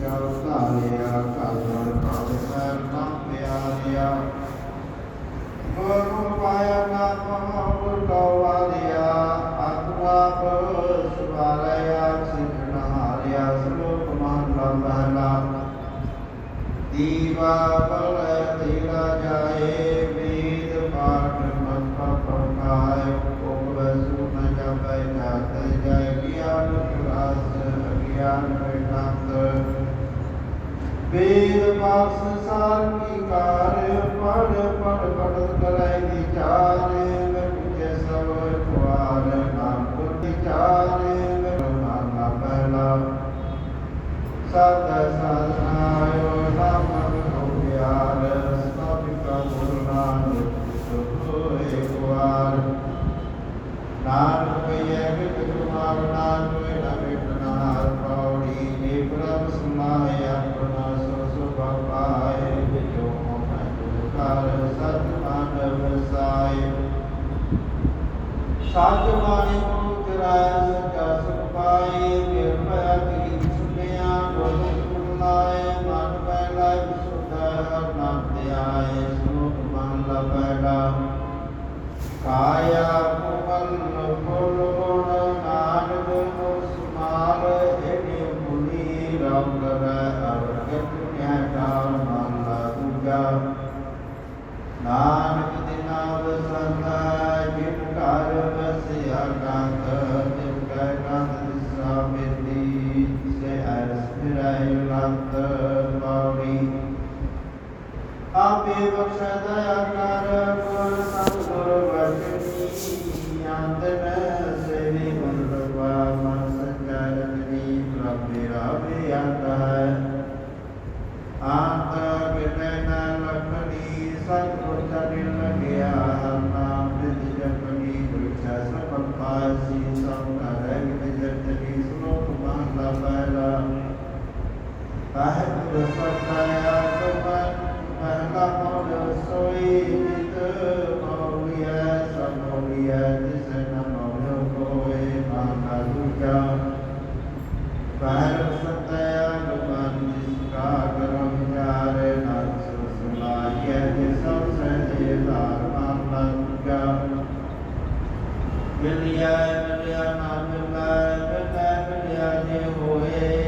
ਕਿਆ ਧਾਰਿਆ ਘਰ ਵਰ ਪਾਵੈ ਨਾਮ ਪਿਆਰਿਆ ਮਨ ਪਾਇਆ ਨਾਮ ਮਹਾਪੁਰ ਕਵਾਰਿਆ ਆਤਮਾ ਪਰਸਵਾਰਿਆ ਸਿਖਣ ਹਾਰਿਆ ਸਲੋਕ ਮਹਾਨ ਲੰਬਾ ਦੀਵਾ ਵੇਦ ਪਾਪ ਸੰਸਾਰ ਕੀ ਕਾਰ, ਪੜ ਪੜ ਪੜਤ ਕਰਾਈ ਵਿਚਾਰ ਮਿਟੇ ਸਭ ਦੁਆਰ ਨਾਮ ਕੋ ਵਿਚਾਰ ਮਨ ਪਹਿਲਾ। ਸਤ ਸਤ ਸਾਜਵਾਨੀ ਜਰਾਇ ਜਸ ਪਾਏ। ਸਿਆ ਕਾਂਤ ਜਿਵ ਕੈ ਕਾਂਤ ਦਿਸਾ ਮੇਤੀ ਸੇ ਅਰਸ ਮਿਰਾਇ ਲੰਤ ਪਾਵੀ ਆਪੇ ਬਖਸ਼ਾ ਦਇਆ ਕਰ ਗੁਰ ਸੰਗੁਰ ਵਰਤਨੀ ਆਂਤਨ ਸੇਵੀ ਮਨ ਰਵਾ ਮਨ ਸੰਚਾਰ ਕਰੀ ਪ੍ਰਭ ਮੇਰਾ ਵੇ ਆਂਤਾ ਹੈ। ਆਂਤ ਬਿਨੈ ਨਾ ਲਖਣੀ ਸੰਗੁਰ ਚਰਿ ਲਗਿਆ ਮਿਲਿਆ ਮਿਲਿਆ ਨਾ ਮਿਲਿਆ ਮਿਲਿਆ ਮਿਲਿਆ ਜੇ ਹੋਏ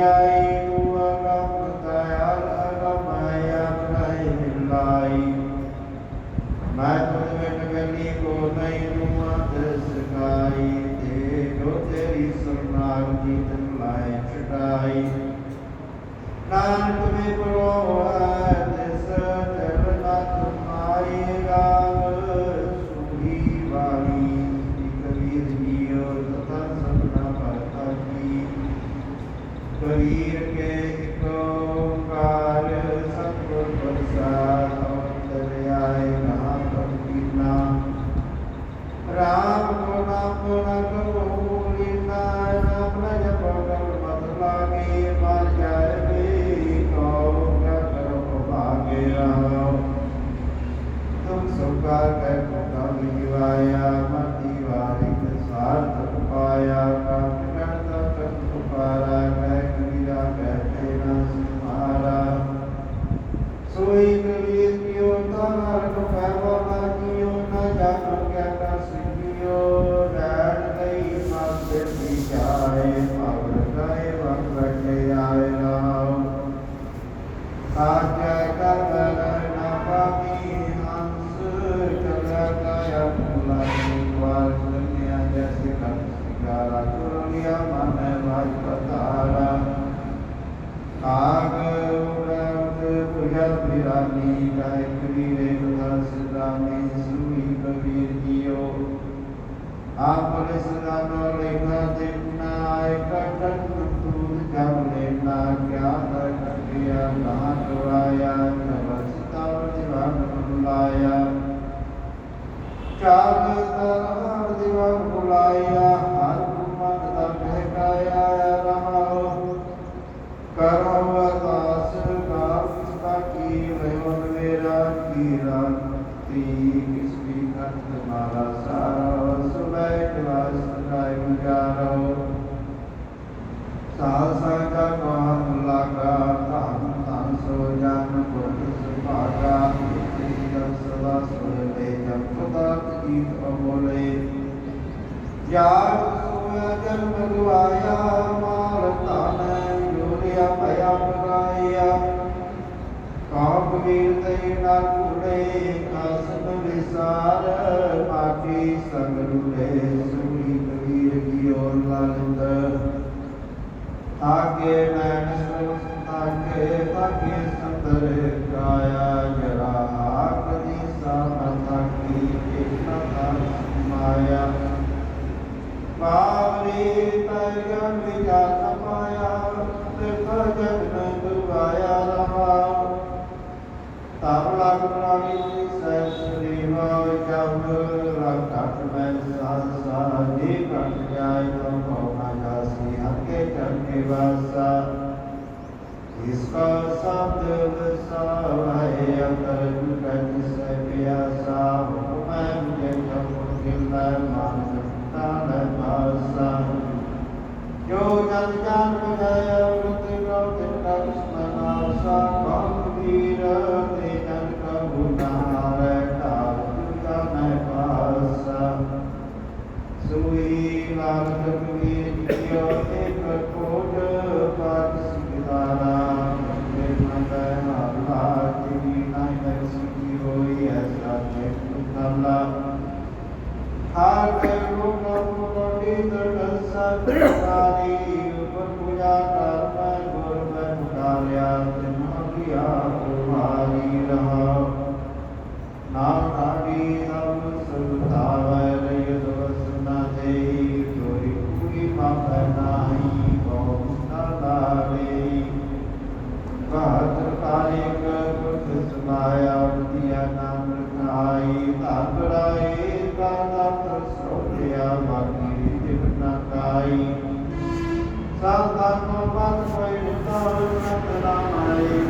Amen. ਆਪਨੇ ਸਦਾਨੋ ਲੇਖਾ ਦੇਖਣਾ ਆਇ ਕਟਕ ਤੂਰ ਜਪ ਲੈਣਾ ਕਿਆ ਕਰ ਕਟਿਆ ਨਾ ਦਵਾਇਆ ਨਵਸਤਾ ਦਿਵਾਨ ਬੁਲਾਇਆ ਚਾਰ ਤਰ ਦਿਵਾਨ ਬੁਲਾਇਆ ਹਰ ਮਨ ਦਾ ਬਹਿਕਾਇਆ ਰਹਾਉ ਕਰਮ ਅਰਦਾਸ ਕਾਸ ਕੀ ਰਹਿਓ ਮੇਰਾ ਕੀ ਰਾਤੀ ਕਿਸ ਵੀ ਕੰਤ ਮਾਰਾ ਸਾਰਾ ਸੁਬੈਠ ਵਾਸ ਰਾਇ ਗੁਜਾਰੋ ਸਾਲ ਸਾਗਾ ਕਾਮ ਲਾਗਾ ਧਨ ਧਨ ਸੋ ਜਨ ਗੁਰ ਸੁਭਾਗਾ ਜਨ ਸਦਾ ਸੁਲੇ ਜਪ ਪਦਾਰਥ ਗੀਤ ਅਮੋਲੇ ਯਾਰ ਸੋਇਆ ਜਨਮ ਗਵਾਇਆ ਮਾਲ ਧਨ ਜੋਰਿਆ ਭਇਆ ਪਗਾਇਆ ਕਾਪ ਵੀਰ ਤੇ ਨਾ ਕੁੜੇ ਕਾਸਨ ਵਿਸਾਰ ਮਾਟੀ ਸੰਗ ਰੁੜੇ ਹਕੇ ਚਰਨੇ ਵਾਸਾ ਇਸਕਾ ਸ਼ਬਦ ਵਸਾਏ ਅੰਤਰ ਜੁਗਤ ਸੇ ਪਿਆਸਾ ਹੁਕਮੈ ਮੁਝੇ ਕਬੂਲ ਕਿਲੈ ਮਾਨ ਸਤਾ ਲੈ ਪਾਸਾ ਜੋ ਜਨ ਜਨ ਬਜਾਇਆ ਵਰਤ ਗੋ ਤਿੰਨਾ ਦੁਸ਼ਮਨਾ ਸਾ ਕਮ ਵੀਰ ਤੇ ਜਨ ਕਬੂ ਨਾਰੇ ਢਾਲ ਤੁਜਾ ਮੈਂ ਪਾਸਾ ਸੁਈ ਲਾਲ ਕਬੀਰ ਧਾਗੜਾਏ ਕਾਦਾ ਸੋਧਿਆ ਬਾਕੀ ਜਿਵ ਨਾ ਕਾਈ। ਸਾਧਨ ਮਨ ਕੋਈ ਤਾਰ ਨਤ ਰਾਮਾਏ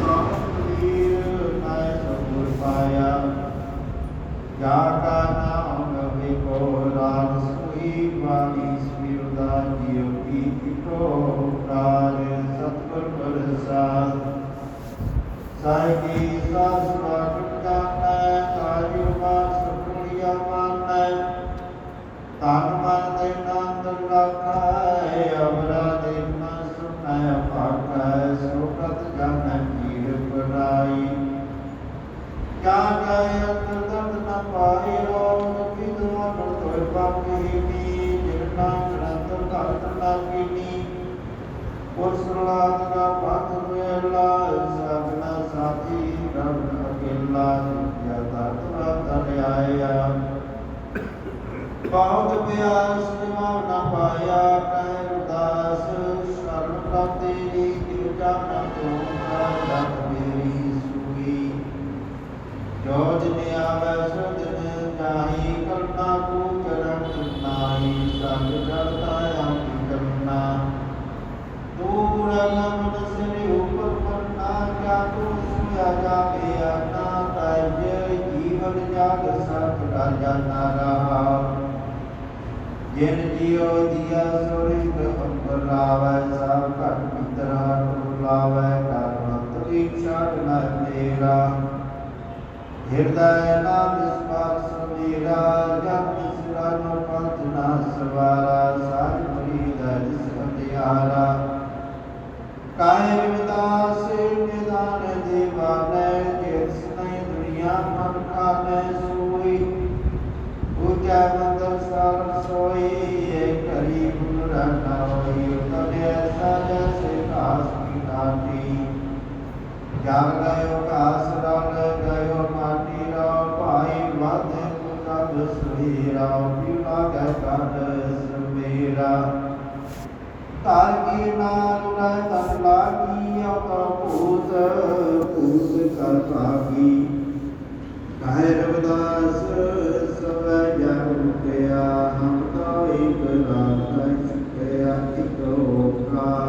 ਸਾਧ ਵੀਰ ਨਾਇ ਸਭੁਰ ਪਾਇਆ। ਜਾ ਕਾ ਨਾਮ ਗਵੇ ਕੋ ਰਾਜ, ਸੁਈ ਬਾਣੀ ਸਿਰਦਾ ਜਿਉ ਕੀ ਕਿਟੋ ਕਾਰ ਸਤਿਗੁਰ ਪ੍ਰਸਾਦ। ਸਾਈ ਸਾਸ ਵਾਗਟ ਤਨ ਮਨ ਦੇ ਨੰਦ ਲਖਾਇ ਬਹੁਤ ਪਿਆਸ ਨਿਵਾ ਨਾ ਪਾਇਆ, ਕਹਿ ਉਦਾਸ ਸ਼ਰਨ ਪ੍ਰਾਪਤੀ ਨੀ ਕਿਉ ਜਾਣਾ ਤੂੰ ਰਤ ਮੇਰੀ ਸੂਈ ਜੋ ਜਿਨ ਆਵੈ ਸੋ ਜਿਨ ਜਾਹੀ ਕਰਨਾ ਕੂ ਚਰਨ ਨਾਹੀ, ਸੰਗ ਜਿਨ ਜਿਉ ਦਿਆ ਸੁਰਿਤ ਅੰਬਰ ਲਾਵੈ ਸਭ ਘਟ ਮਿਤਰਾ ਟੁਰ ਲਾਵੈ ਕਰਮਤ ਇੱਛਾ ਨ ਤੇਰਾ। ਹਿਰਦੈ ਨਾਮ ਸਪਾਸ ਮੇਰਾ ਜਪ ਸਿਰਾ ਨੋ ਪੰਥ ਨਾ ਸਵਾਰਾ ਸਾਜ ਮਰੀ ਦਾ ਜਿਸ ਅੰਧਿਆਰਾ। ਕਾਇ ਗਇਓ ਕਾਸ ਰਣ ਗਇਓ ਮਾਟੀ ਰਾਉ ਭਾਈ ਵਾਧੇ ਕੁਕਬ ਸੁਹੀਰਾ ਪਿਉਲਾ ਗੈ ਕੰਡ ਸਮੀਰਾ। ਤਾਰ ਕੀ ਨਾਮ ਰੈ ਤਨ ਲਾਗੀ ਔ ਤਉ ਭੂਤ ਭੂਤ ਕਰ ਭਾਗੀ। ਕਹਿ ਰਵਦਾਸ, ਸਵੈ ਜਗ ਮੁਕਿਆ ਹਮ ਤਉ ਇਕ ਰਾਮ ਕੈ ਛੁਟਿਆ, ਇਕ ਓਕਾਰ